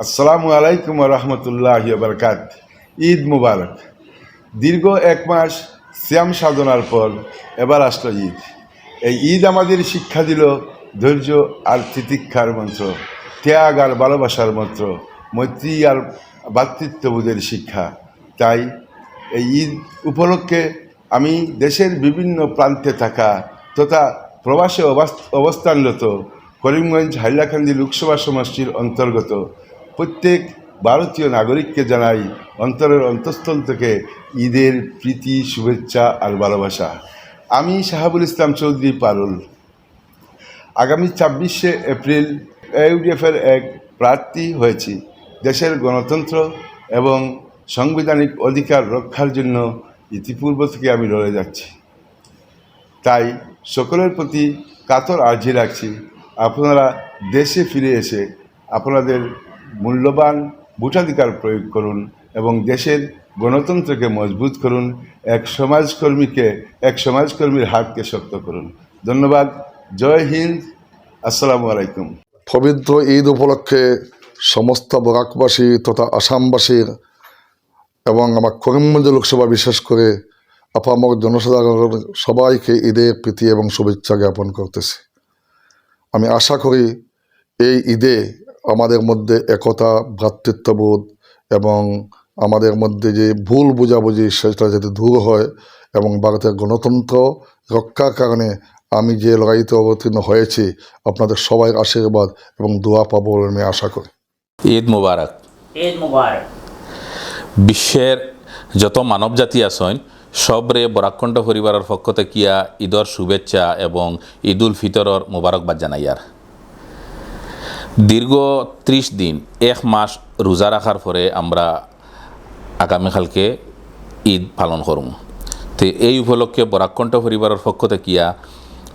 আসসালামু আলাইকুম রহমতুল্লাহ বরকাত। ঈদ মুবারক। দীর্ঘ এক মাস শ্যাম সাধনার পর এবার আসলো ঈদ। এই ঈদ আমাদের শিক্ষা দিল ধৈর্য আর তিতিক্ষার মন্ত্র, ত্যাগ আর ভালোবাসার মন্ত্র, মৈত্রী আর ভ্রাতৃত্ববোধের শিক্ষা। তাই এই ঈদ উপলক্ষে আমি দেশের বিভিন্ন প্রান্তে থাকা তথা প্রবাসে অবাস- অবস্থানরত করিমগঞ্জ হাইলাকান্দি লোকসভা সমষ্টির অন্তর্গত প্রত্যেক ভারতীয় নাগরিককে জানাই অন্তরের অন্তঃস্থল থেকে ঈদের প্রীতি, শুভেচ্ছা আর ভালোবাসা। আমি শাহাবুল ইসলাম চৌধুরী পারুল। আগামী ছাব্বিশে এপ্রিল ইউডিএফের এক প্রার্থী হয়েছি। দেশের গণতন্ত্র এবং সাংবিধানিক অধিকার রক্ষার জন্য ইতিপূর্ব থেকে আমি লড়ে যাচ্ছি। তাই সকলের প্রতি কাতর আর্জি রাখছি। আপনারা দেশে ফিরে এসে আপনাদের মূল্যবান ভোটাধিকার প্রয়োগ করুন এবং দেশের গণতন্ত্রকে মজবুত করুন, এক সমাজকর্মীকে, এক সমাজকর্মীর হাতকে শক্ত করুন। ধন্যবাদ, জয় হিন্দ, আসসালামু আলাইকুম। পবিত্র ঈদ উপলক্ষে সমস্ত বরাকবাসী তথা আসামবাসীর এবং আমার করিমগঞ্জ লোকসভা বিশেষ করে আপামক জনসাধারণ সবাইকে ঈদের প্রীতি এবং শুভেচ্ছা জ্ঞাপন করতেছি। আমি আশা করি এই ঈদে আমাদের মধ্যে একতা ভ্রাতৃত্ববোধ এবং আমাদের মধ্যে যে ভুল বোঝাবুঝি সেটা যাতে দূর হয় এবং ভারতের গণতন্ত্র রক্ষার কারণে আমি যে লড়াইতে অবতীর্ণ হয়েছি আপনাদের সবাই আশীর্বাদ এবং দোয়া পাবো বলে আমি আশা করি। ঈদ মুবারক। ঈদ মুবারক। বিশ্বের যত মানব জাতি আছেন সবরে বরাকণ্ঠ পরিবারের পক্ষ থেকে ঈদর শুভেচ্ছা এবং ঈদ উল ফিতরর মুবারকবাদ জানাইয়ার দীর্ঘ ত্রিশ দিন, এক মাস রোজা রাখার পরে আমরা আগামীকালকে ঈদ পালন করুম। তো এই উপলক্ষে বরাকণ্ঠ পরিবারের পক্ষ থেকে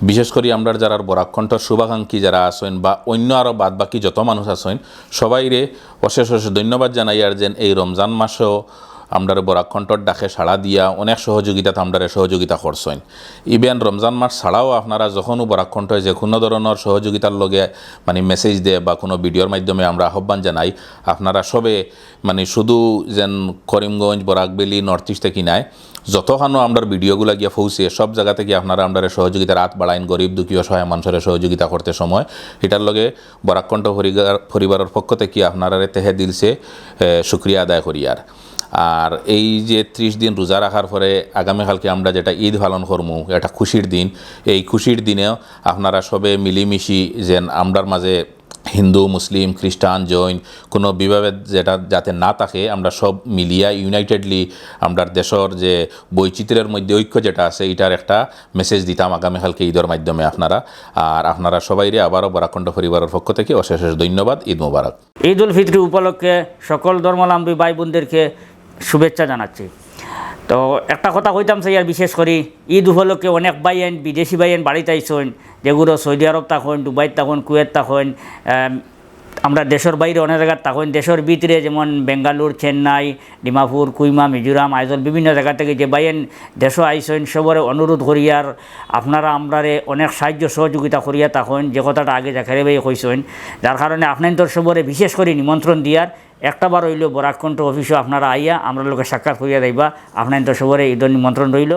বিশেষ করে আমরা যারা বরাকণ্ঠর শুভাকাঙ্ক্ষী যারা আছেন বা অন্য আরও বাদ বাকি যত মানুষ আছেন, সবাইরে অশেষ অশেষ ধন্যবাদ জানাই আর যেন এই রমজান মাসেও আমরা বরাকণ্ঠর ডাকে সাড়া দিয়া অনেক সহযোগিতাতে আমরা সহযোগিতা করছেন ইভেন রমজান মাস ছাড়াও আপনারা যখনও বরাকণ্ঠ যে কোনো ধরনের সহযোগিতার লগে মানে মেসেজ দেয় বা কোনো ভিডিওর মাধ্যমে আমরা আহ্বান জানাই, আপনারা সবে মানে শুধু যেন করিমগঞ্জ, বরাকবেলি নর্থ ইস্ট থেকে নাই, যতখানো আমরা ভিডিওগুলো গিয়ে পৌঁছে, সব জায়গা থেকে আপনারা আমরা সহযোগিতার হাত বাড়াইন, গরিব, দুঃখী, অসহায় মানুষের সহযোগিতা করতে সময়, এটার লগে বরাকণ্ঠ পরিবার পরিবারের পক্ষ থেকে আপনারা তেহে দিলছে শুক্রিয়া আদায় করিয়ার এই যে ত্রিশ দিন রোজা রাখার পরে আগামীকালকে আমরা যেটা ঈদ পালন করমু, এটা খুশির দিন। এই খুশির দিনেও আপনারা সবে মিলিমিশি যেন আমরার মাঝে হিন্দু, মুসলিম, খ্রিস্টান, জৈন কোনো বিভাবেদ যেটা যাতে না থাকে, আমরা সব মিলিয়া ইউনাইটেডলি আমরা দেশের যে বৈচিত্র্যের মধ্যে ঐক্য যেটা আছে, এটার একটা মেসেজ দিতাম আগামীকালকে ঈদের মাধ্যমে আপনারা। আর আপনারা সবাইরে আবারও বরাকণ্ঠ পরিবারের পক্ষ থেকে অশেষ ধন্যবাদ। ঈদ মুবারক। ঈদ উল ফিত্র উপলক্ষে সকল ধর্মাবলম্বী ভাই বোনদেরকে শুভেচ্ছা জানাচ্ছি। তো একটা কথা কইতাম সেই আর বিশেষ করে, ঈদ উপলক্ষে অনেক বাইন বিদেশি বাইন বাড়িতে আইসন, যেগুলো সৌদি আরব থাকুন, দুবাই থাকুন, কুয়েত থাকুন আমরা দেশের বাইরে অনেক জায়গায় থাকুন দেশের ভিতরে যেমন বেঙ্গালুর, চেন্নাই, ডিমাপুর, কুইমা, মিজোরাম, আইজল বিভিন্ন জায়গা থেকে যে বাইন দেশও আইসেন, সবরে অনুরোধ করিয়ার, আপনারা আমরারে অনেক সাহায্য সহযোগিতা করিয়া থাকুন যে কথাটা আগে দেখারে ভাই কইসেন, যার কারণে আপনাদের সবরে বিশেষ করে নিমন্ত্রণ দিয়ার, একটা বার হইল বরাকণ্ঠ অফিসও আপনারা আইয়া, আমরা লোকে সাক্ষাৎ করিয়া যাইবা, আপনাদের সবরে ঈদের নিমন্ত্রণ রইল।